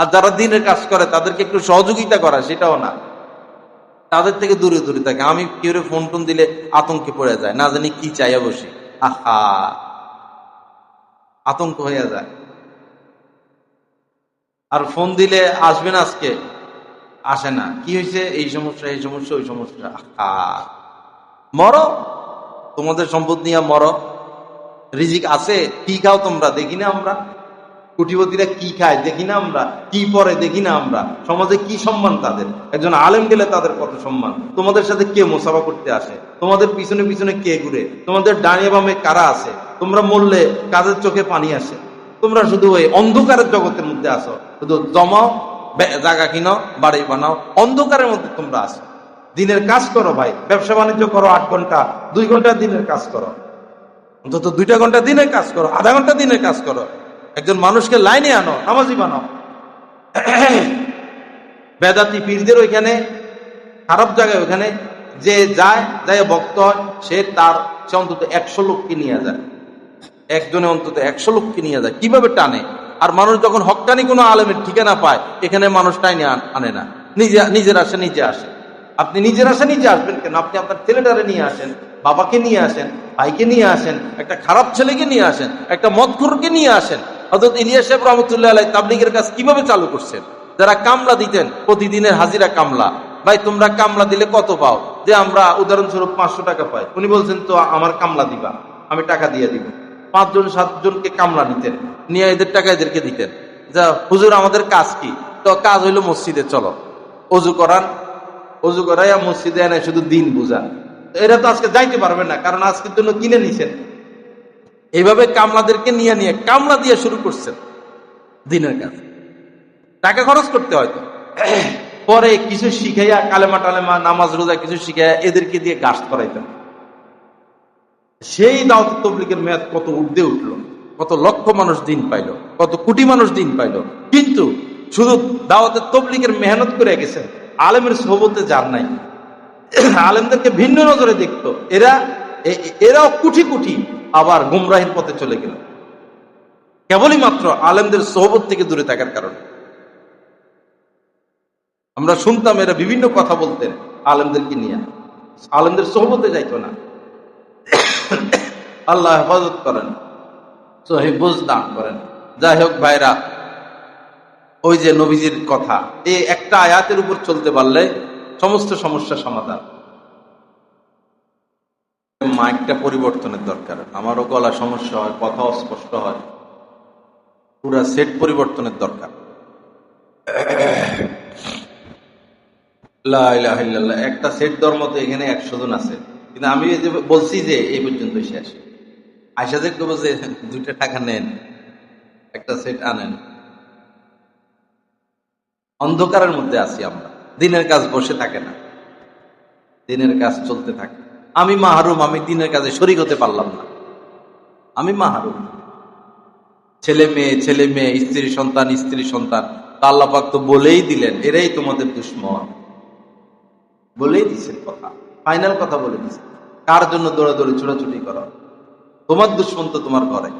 আর যারা দিনের কাজ করে, তাদেরকে একটু সহযোগিতা করা, সেটাও না। তাদের থেকে দূরে দূরে থাকে। আমি কেউ ফোন টোন দিলে আতঙ্কে পড়ে যায়। না জানি কি চাইয়া বসি আহা! আতঙ্ক হয়ে যায়। আর ফোন দিলে আসবেন আজকে? আসে না। কি হয়েছে এই সমস্যা এই সমস্যা, ওই সমস্যা। আহা! মরো? তোমাদের সম্পদ নিয়ে মরো। রিজিক আছে? কি খাও তোমরা? দেখি না আমরা। কুটিপতিরা কি খায়, দেখি না আমরা? কি পরে, দেখি না আমরা? সমাজে কি সম্মান তাদের? একজন আলেম গেলে তাদের কত সম্মান? তোমাদের সাথে কে মোসাফা করতে আসে? তোমাদের পিছনে পিছনে কে ঘুরে? তোমাদের ডানিয়ে বামে কারা আছে? তোমরা মরলে কাদের চোখে পানি আসে? তোমরা শুধু ওই অন্ধকারের জগতের মধ্যে আসো। শুধু জমাও জায়গা কিনো, বাড়ি বানাও। অন্ধকারের মধ্যে তোমরা আসো। দিনের কাজ করো ভাই। ব্যবসা বাণিজ্য করো আট ঘণ্টা, দুই ঘণ্টা দিনের কাজ করো। অন্তত দুইটা ঘণ্টা দিনের কাজ করো, আধা ঘণ্টা দিনের কাজ করো। একজন মানুষকে লাইনে আনো, নামাজি বানাও। বেদাতি পীরদের ওইখানে, খারাপ জায়গায় ওইখানে, যে যায় যায় ভক্ত হয়, সে তার সে অন্তত একশো লোককে নিয়ে যায়। একজনে অন্তত একশো লোককে নিয়ে যায়। কীভাবে টানে? আর মানুষ যখন হকানি কোনো আলেমের ঠিকানা পায়, এখানে মানুষ টাইনে আনে না। নিজে, নিজের আসে, নিজে আসে। আপনি নিজের আসে, নিজে আসবেন কেন? আপনি আপনার ছেলেটারে নিয়ে আসেন, বাবাকে নিয়ে আসেন, ভাইকে নিয়ে আসেন, একটা খারাপ ছেলেকে নিয়ে আসেন, একটা মদখুরকে নিয়ে আসেন। অর্থাৎ ইলিয়াস সাহেব রহমতুল্লাহ আলাই তাবলিগের কাজ কীভাবে চালু করছেন? যারা কামলা দিতেন, প্রতিদিনের হাজিরা কামলা। ভাই, তোমরা কামলা দিলে কত পাও? যে আমরা উদাহরণস্বরূপ পাঁচশো টাকা পাই। উনি বলছেন, তো আমার কামলা দিবা, আমি টাকা দিয়ে দিব। পাঁচজন, সাতজনকে কামলা নিতেন নিয়ে এদের টাকা এদেরকে দিতেন। যা, হুজুর, আমাদের কাজ কি? তো কাজ হইল মসজিদে, চলো। অজু করান? অজু করাইয়া মসজিদে এনে শুধু দিন বুঝান। এরা তো আজকে যাইতে পারবে না, কারণ আজকের জন্য কিনে নিছেন। এইভাবে কামলাদেরকে নিয়ে নিয়ে কামলা দিয়ে শুরু করছেন দিনের কাজ। টাকা খরচ করতে হয়তো পরে কিছু শিখাইয়া কালেমা টালেমা, নামাজ রোজা কিছু শিখাইয়া এদেরকে দিয়ে গাছ করাইতেন। সেই দাওয়াত তবলিকের মেয়াদ কত ঊর্ধ্বে উঠল, কত লক্ষ মানুষ দিন পাইলো, কত কোটি মানুষ দিন পাইলো। কিন্তু শুধু দাওয়াতের তবলিকের মেহনত করে গেছেন, আলেমের সোবতে যার নাই। আলেমদেরকে ভিন্ন নজরে দেখতো। এরা এরাও কুঠি কুঠি আবার গুমরাহির পথে চলে গেল। কেবলই মাত্র আলেমদের সোহবত থেকে দূরে থাকার কারণে। আমরা শুনতাম এরা বিভিন্ন কথা বলতেন আলেমদেরকে নিয়ে। আলেমদের সোহবতে যাইতো না। আল্লাহ হেফাজত করেন। সহি বুঝ দান করেন। যাই হোক ভাইরা, ওই যে নবীজির কথা, এই একটা আয়াতের উপর চলতে পারলে সমস্ত সমস্যা সমাধান। মাইকটা পরিবর্তনের দরকার। আমারও গলা সমস্যা হয় কথা অস্পষ্ট হয়। পুরা সেট পরিবর্তনের দরকার। একটা সেট ধর্ম তো এখানে একশো জন আছে। কিন্তু আমি বলছি যে এই পর্যন্ত শেষ আয়সাদের কেবল যে দুইটা টাকা নেন, একটা সেট আনেন। অন্ধকারের মধ্যে আছি আমরা। দিনের কাজ বসে থাকে না। দিনের কাজ চলতে থাকে। আমি মাহরুম, আমি দিনের কাজে শরিক হতে পারলাম না। আমি মাহরুম। ছেলে মেয়ে ছেলে মেয়ে, স্ত্রী সন্তান স্ত্রী সন্তান তাল্লাপাক তো বলেই দিলেন, এরাই তোমাদের দুশ্মন। বলেই দিচ্ছেন কথা ফাইনাল কথা বলে দিচ্ছেন। কার জন্য দৌড়াদৌড়ি, ছোটাছুটি করো? তোমার দুশ্মন তো তোমার ঘরে।